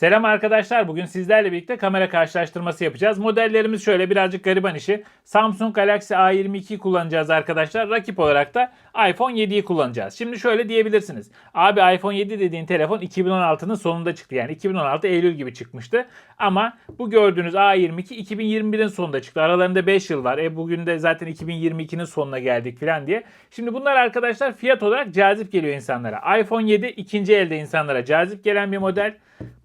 Selam arkadaşlar. Bugün sizlerle birlikte kamera karşılaştırması yapacağız. Modellerimiz şöyle birazcık gariban işi. Samsung Galaxy A22'yi kullanacağız arkadaşlar. Rakip olarak da iPhone 7'yi kullanacağız. Şimdi şöyle diyebilirsiniz. Abi iPhone 7 dediğin telefon 2016'nın sonunda çıktı. Yani 2016 Eylül gibi çıkmıştı. Ama bu gördüğünüz A22 2021'in sonunda çıktı. Aralarında 5 yıl var. E bugün de zaten 2022'nin sonuna geldik falan diye. Şimdi bunlar arkadaşlar fiyat olarak cazip geliyor insanlara. iPhone 7 ikinci elde insanlara cazip gelen bir model.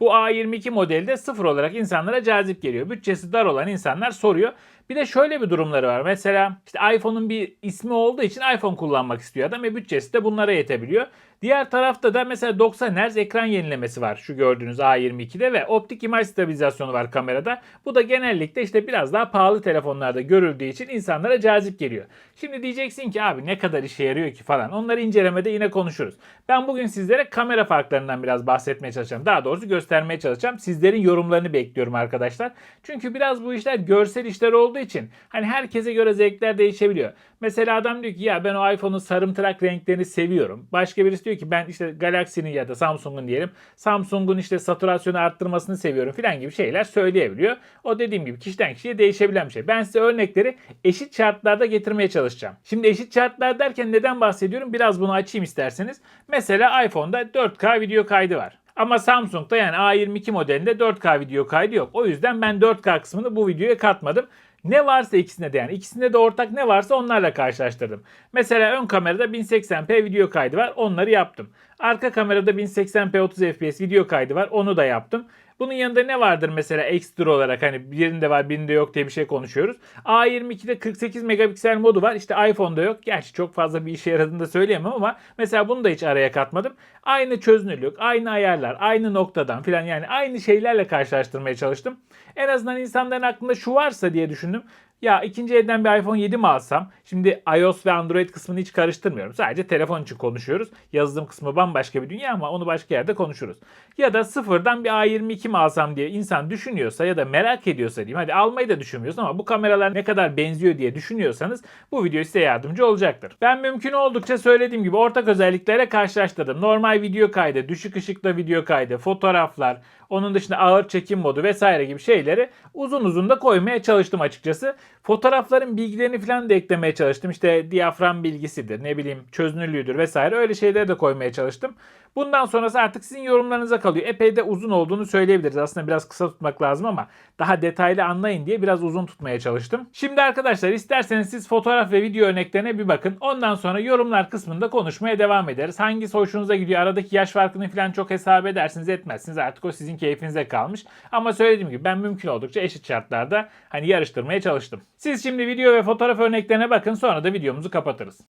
Bu A22 modeli de sıfır olarak insanlara cazip geliyor. Bütçesi dar olan insanlar soruyor. Bir de şöyle bir durumları var. Mesela işte iPhone'un bir ismi olduğu için iPhone kullanmak istiyor adam ve bütçesi de bunlara yetebiliyor. Diğer tarafta da mesela 90 Hz ekran yenilemesi var şu gördüğünüz A22'de ve optik imaj stabilizasyonu var kamerada. Bu da genellikle işte biraz daha pahalı telefonlarda görüldüğü için insanlara cazip geliyor. Şimdi diyeceksin ki abi ne kadar işe yarıyor ki falan. Onları incelemede yine konuşuruz. Ben bugün sizlere kamera farklarından biraz bahsetmeye çalışacağım. Daha doğrusu göstermeye çalışacağım. Sizlerin yorumlarını bekliyorum arkadaşlar. Çünkü biraz bu işler görsel işler olduğu için hani herkese göre zevkler değişebiliyor. Mesela adam diyor ki ya ben o iPhone'un sarımtırak renklerini seviyorum. Başka birisi diyor ki ben işte Galaxy'nin ya da Samsung'un diyelim Samsung'un işte satürasyonu arttırmasını seviyorum filan gibi şeyler söyleyebiliyor. O dediğim gibi kişiden kişiye değişebilen bir şey. Ben size örnekleri eşit şartlarda getirmeye çalışacağım. Şimdi eşit şartlar derken neden bahsediyorum? Biraz bunu açayım isterseniz. Mesela iPhone'da 4K video kaydı var. Ama Samsung'da yani A22 modelinde 4K video kaydı yok. O yüzden ben 4K kısmını bu videoya katmadım. Ne varsa ikisinde de yani ikisinde de ortak ne varsa onlarla karşılaştırdım. Mesela ön kamerada 1080p video kaydı var onları yaptım. Arka kamerada 1080p 30 fps video kaydı var onu da yaptım. Bunun yanında ne vardır mesela ekstra olarak hani birinde var birinde yok diye bir şey konuşuyoruz. A22'de 48 megapiksel modu var. İşte iPhone'da yok. Gerçi çok fazla bir işe yaradığını da söyleyemem ama mesela bunu da hiç araya katmadım. Aynı çözünürlük, aynı ayarlar, aynı noktadan filan yani aynı şeylerle karşılaştırmaya çalıştım. En azından insanların aklında şu varsa diye düşündüm. Ya ikinci elden bir iPhone 7 mi alsam? Şimdi iOS ve Android kısmını hiç karıştırmıyorum. Sadece telefon için konuşuyoruz. Yazılım kısmı bambaşka bir dünya ama onu başka yerde konuşuruz. Ya da sıfırdan bir A22 mi alsam diye insan düşünüyorsa ya da merak ediyorsa diyeyim. Hadi almayı da düşünmüyorsun ama bu kameralar ne kadar benziyor diye düşünüyorsanız bu video size yardımcı olacaktır. Ben mümkün oldukça söylediğim gibi ortak özelliklere karşılaştırdım. Normal video kaydı, düşük ışıkta video kaydı, fotoğraflar, onun dışında ağır çekim modu vesaire gibi şeyleri uzun uzun da koymaya çalıştım açıkçası. Fotoğrafların bilgilerini falan da eklemeye çalıştım. İşte diyafram bilgisidir, ne bileyim çözünürlüğüdür vesaire öyle şeyleri de koymaya çalıştım. Bundan sonrası artık sizin yorumlarınıza kalıyor. Epey de uzun olduğunu söyleyebiliriz. Aslında biraz kısa tutmak lazım ama daha detaylı anlayın diye biraz uzun tutmaya çalıştım. Şimdi arkadaşlar isterseniz siz fotoğraf ve video örneklerine bir bakın. Ondan sonra yorumlar kısmında konuşmaya devam ederiz. Hangisi hoşunuza gidiyor? Aradaki yaş farkını falan çok hesap edersiniz etmezsiniz. Artık o sizin keyfinize kalmış. Ama söylediğim gibi ben mümkün oldukça eşit şartlarda hani yarıştırmaya çalıştım. Siz şimdi video ve fotoğraf örneklerine bakın sonra da videomuzu kapatırız.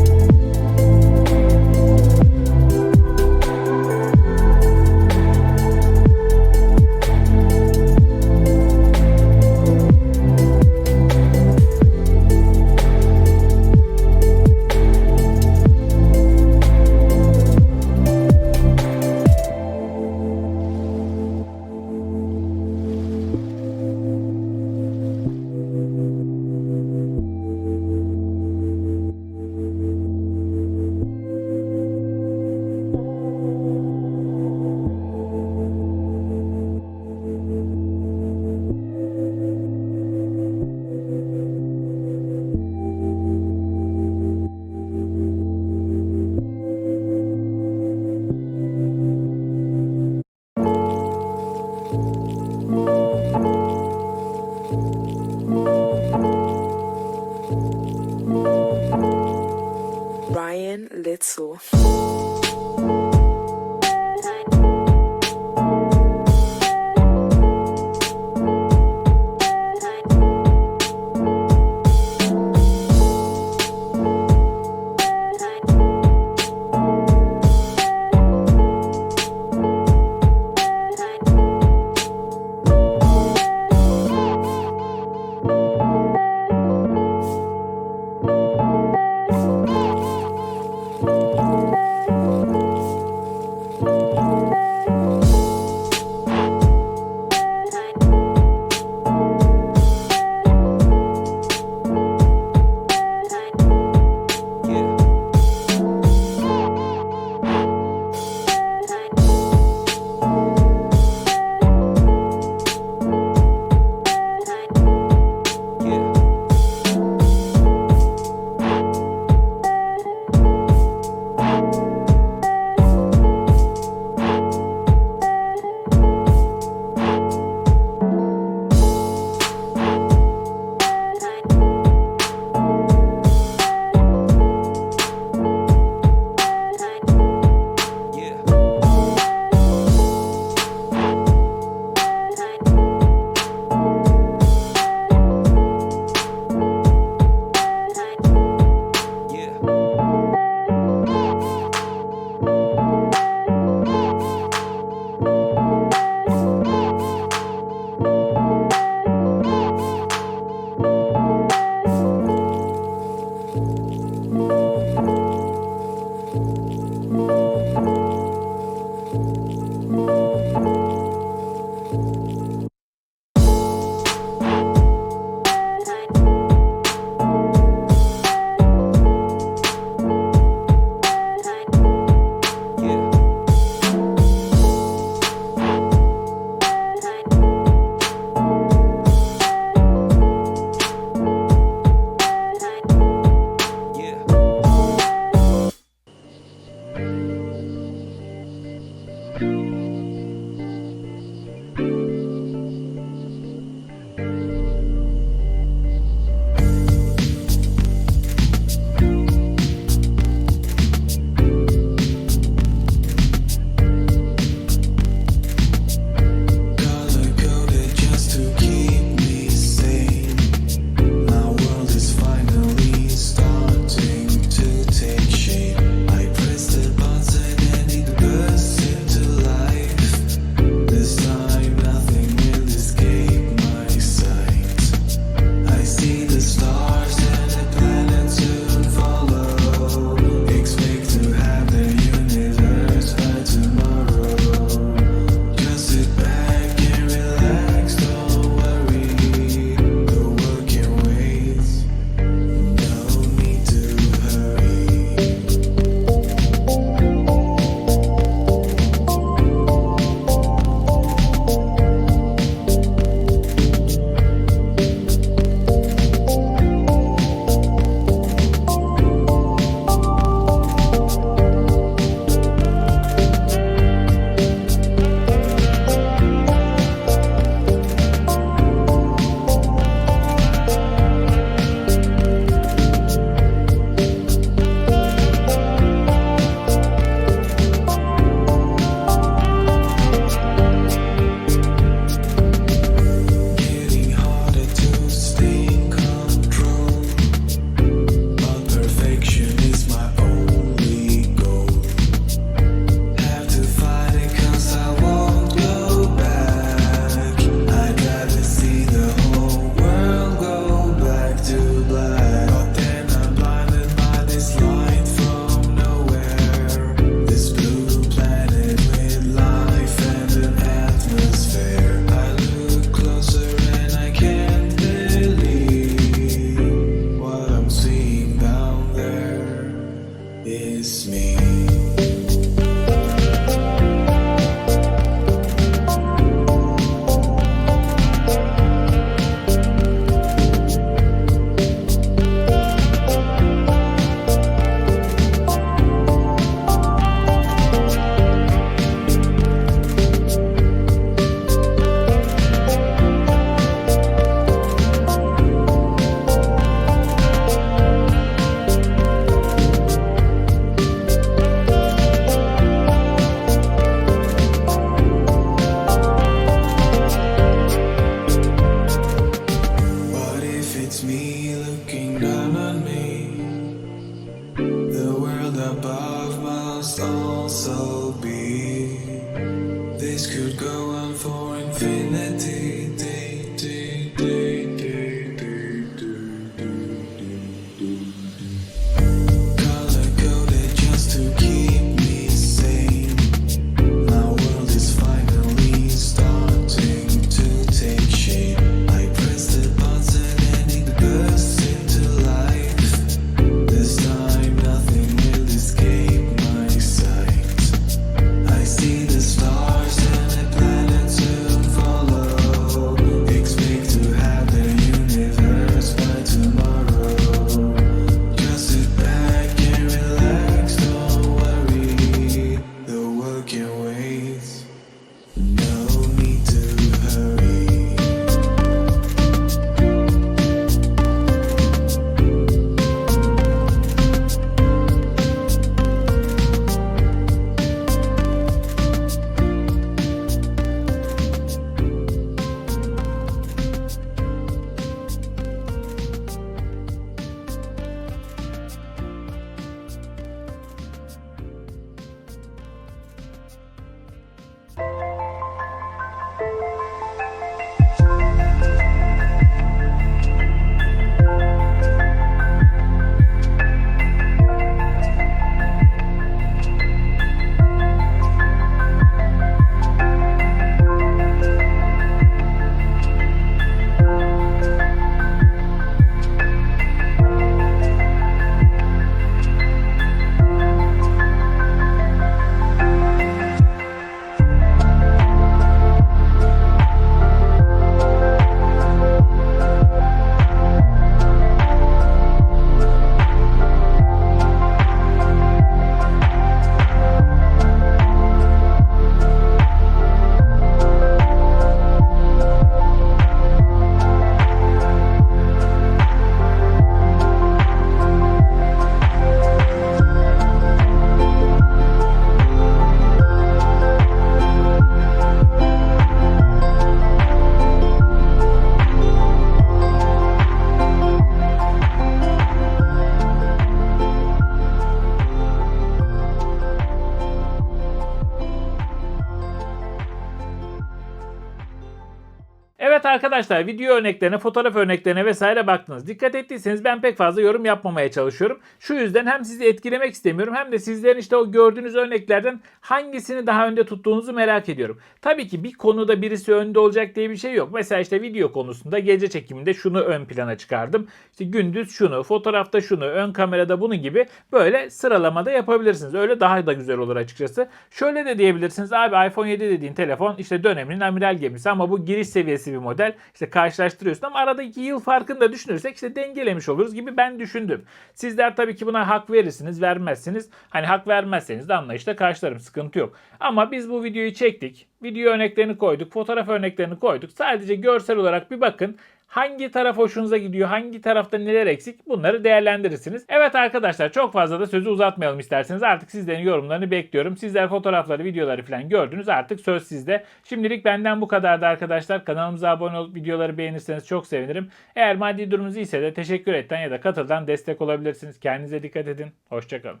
Arkadaşlar video örneklerine, fotoğraf örneklerine vesaire baktınız. Dikkat ettiyseniz ben pek fazla yorum yapmamaya çalışıyorum. Şu yüzden hem sizi etkilemek istemiyorum hem de sizlerin işte o gördüğünüz örneklerden hangisini daha önde tuttuğunuzu merak ediyorum. Tabii ki bir konuda birisi önde olacak diye bir şey yok. Mesela işte video konusunda gece çekiminde şunu ön plana çıkardım. İşte gündüz şunu, fotoğrafta şunu, ön kamerada bunu gibi böyle sıralamada yapabilirsiniz. Öyle daha da güzel olur açıkçası. Şöyle de diyebilirsiniz abi iPhone 7 dediğin telefon işte döneminin amiral gemisi ama bu giriş seviyesi bir model. İşte karşılaştırıyorsun ama arada 2 yıl farkını da düşünürsek işte dengelemiş oluruz gibi ben düşündüm. Sizler tabii ki buna hak verirsiniz, vermezsiniz. Hani hak vermezseniz de anlayışla karşılarım. Sıkıntı yok. Ama biz bu videoyu çektik. Video örneklerini koyduk, fotoğraf örneklerini koyduk. Sadece görsel olarak bir bakın. Hangi taraf hoşunuza gidiyor, hangi tarafta neler eksik bunları değerlendirirsiniz. Evet arkadaşlar çok fazla da sözü uzatmayalım isterseniz. Artık sizlerin yorumlarını bekliyorum. Sizler fotoğrafları, videoları falan gördünüz. Artık söz sizde. Şimdilik benden bu kadardı arkadaşlar. Kanalımıza abone olup videoları beğenirseniz çok sevinirim. Eğer maddi durumunuz iyiyse de teşekkür etten ya da katıldan destek olabilirsiniz. Kendinize dikkat edin. Hoşçakalın.